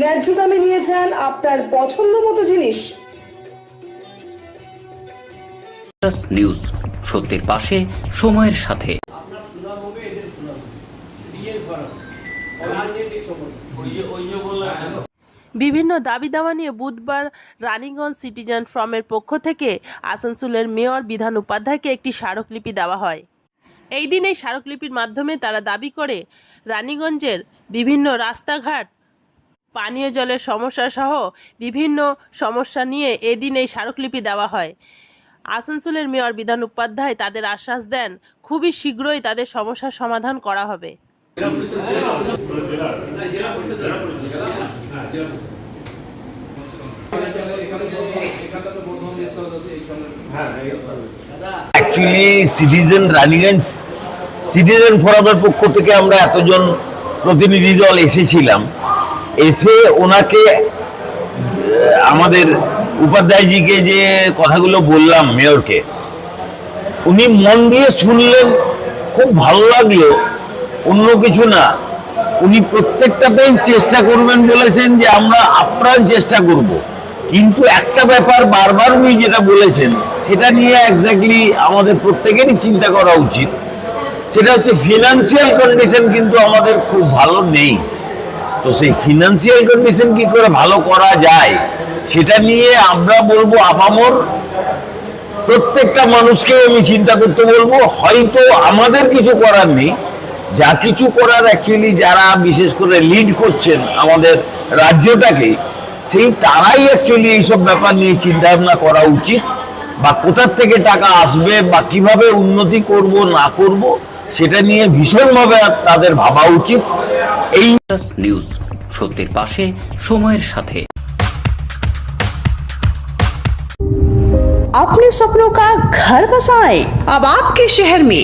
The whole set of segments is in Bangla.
ন্যায্য দামে নিয়ে যান আপনার পছন্দ মতো জিনিস। নিউজ সত্যের পাশে সময়ের সাথে। আপনার সুনাম হবে এদের সুনাম বিয়ের ফরক রাজনৈতিক সময়। বিভিন্ন দাবি দাওয়া নিয়ে বুধবার রানীগঞ্জ সিটিজেন ফ্রমের পক্ষ থেকে আসানসোলের মেয়র বিধান উপাধ্যায়কে একটি স্মারকলিপি দেওয়া হয়। এই দিন এই স্মারকলিপির মাধ্যমে তারা দাবি করে রানীগঞ্জের বিভিন্ন রাস্তাঘাট পানীয় জলের সমস্যা সহ বিভিন্ন সমস্যা নিয়ে এদিন এই স্মারকলিপি দেওয়া হয়। আসানসোলের মেয়র বিধান উপাধ্যায় তাদের আশ্বাস দেন, খুবই শীঘ্রই তাদের সমস্যার সমাধান করা হবে। সিটিজেন সিটিজেন ফোরামের পক্ষ থেকে আমরা এতজন প্রতিনিধি দল এসেছিলাম। এসে ওনাকে আমাদের উপাধ্যায়জিকে যে কথাগুলো বললাম মেয়রকে, উনি মন দিয়ে শুনলেন, খুব ভালো লাগল। অন্য কিছু না, উনি প্রত্যেকটাতেই চেষ্টা করবেন বলেছেন যে আমরা আপ্রাণ চেষ্টা করব। কিন্তু একটা ব্যাপার বারবার উনি যেটা বলেছেন, সেটা নিয়ে এক্স্যাক্টলি আমাদের প্রত্যেকেরই চিন্তা করা উচিত। সেটা হচ্ছে ফিনান্সিয়াল কন্ডিশন কিন্তু আমাদের খুব ভালো নেই। তো সেই ফিনান্সিয়াল কন্ডিশন কি করে ভালো করা যায়, সেটা নিয়ে আমরা বলব আপামর প্রত্যেকটা মানুষকে আমি চিন্তা করতে বলব, হয়তো আমাদের কিছু করার নেই। যা কিছু করার অ্যাকচুয়ালি যারা বিশেষ করে লিড করছেন আমাদের রাজ্যটাকে, সেই তারাই অ্যাকচুয়ালি এইসব ব্যাপার নিয়ে চিন্তা ভাবনা করা উচিত, বা কোথার থেকে টাকা আসবে, বা কীভাবে উন্নতি করব, না করব, সেটা নিয়ে ভীষণভাবে তাদের ভাবা উচিত। এই প্লাস নিউজ সত্যের পাশে সময়ের সাথে अपने सपनों का घर बसाएं अब आपके शहर में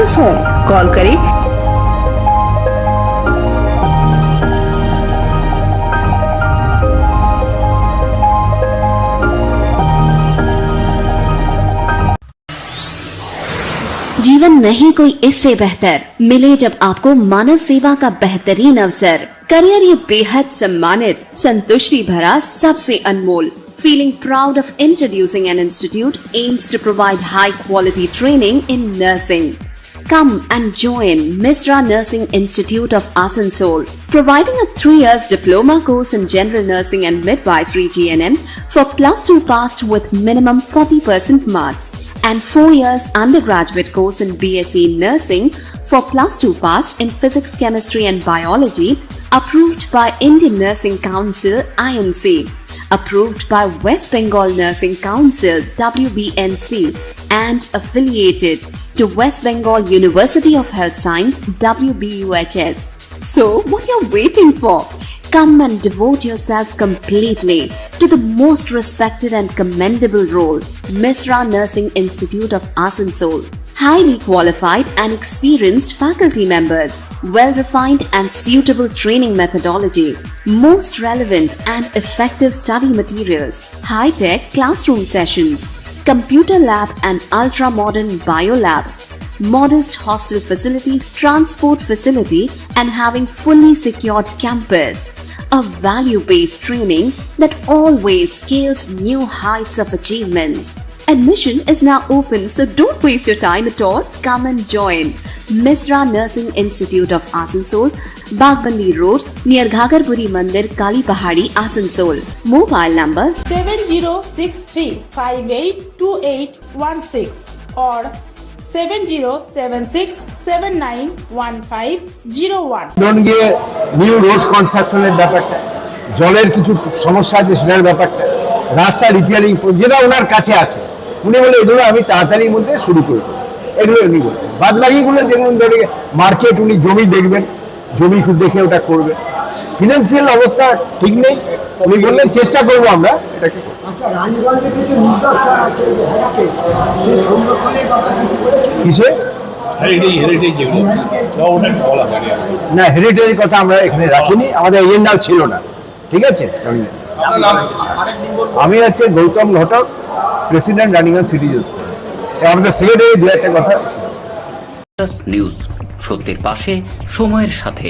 डिफरेंस होम कॉल करें। जीवन नहीं कोई इससे बेहतर। मिले जब आपको मानव सेवा का बेहतरीन अवसर। करियर ये बेहद सम्मानित, संतुष्टि भरा सबसे अनमोल। Feeling proud of introducing an institute aims to provide high quality training in nursing Come and join Misra Nursing Institute of Asansol, providing a three years diploma course in general nursing and midwifery GNM for plus two passed with minimum 40% marks and four years undergraduate course in BSc Nursing for plus two passed in physics, chemistry and biology approved by Indian Nursing Council INC approved by West Bengal Nursing Council WBNC and affiliated to West Bengal University of Health Science WBUHS. So, what are you're waiting for? Come and devote yourself completely to the most respected and commendable role, Misra Nursing Institute of Asansol. Highly qualified and experienced faculty members, well refined and suitable training methodology, most relevant and effective study materials, high tech classroom sessions, computer lab and ultra modern bio lab, modest hostel facility, transport facility, and having fully secured campus. A value based training that always scales new heights of achievements. Admission is now open, so don't waste your time at all. Come and join Misra Nursing Institute of Asansol, Bagbandi Road, near Ghagarpuri Mandir, Kali Pahadi, Asansol. Mobile numbers seven zero six three five eight two eight one six or seven zero seven six seven nine one five zero one. ধরুন গিয়ে নিউ রোড কনস্ট্রাকশনের ব্যাপারটা জলের কিছু সমস্যা আছে সেটার ব্যাপারটা রাস্তা রিপেয়ারিং যেটা ওনার কাছে আছে উনি বলে এগুলো আমি তাড়াতাড়ির মধ্যে শুরু করব এগুলো উনি বলছেন বাদ বাকিগুলো যেগুলো ধরে মার্কেট উনি জমি দেখবেন জমি খুব দেখে ওটা করবেন ফিনান্সিয়াল অবস্থা ঠিক নেই। উনি বললেন চেষ্টা করব আমরা। এটাকে কিসে? না হেরিটেজের কথা আমরা এখানে রাখিনি। আমাদের এজেন্ডাও ছিল না। ঠিক আছে? আমি হচ্ছে গৌতম ঘটক প্রেসিডেন্ট রানিগঞ্জ সিটিজেন্স আমাদের সেক্রেটারি দু একটা কথা। নিউজ সত্যের পাশে সময়ের সাথে।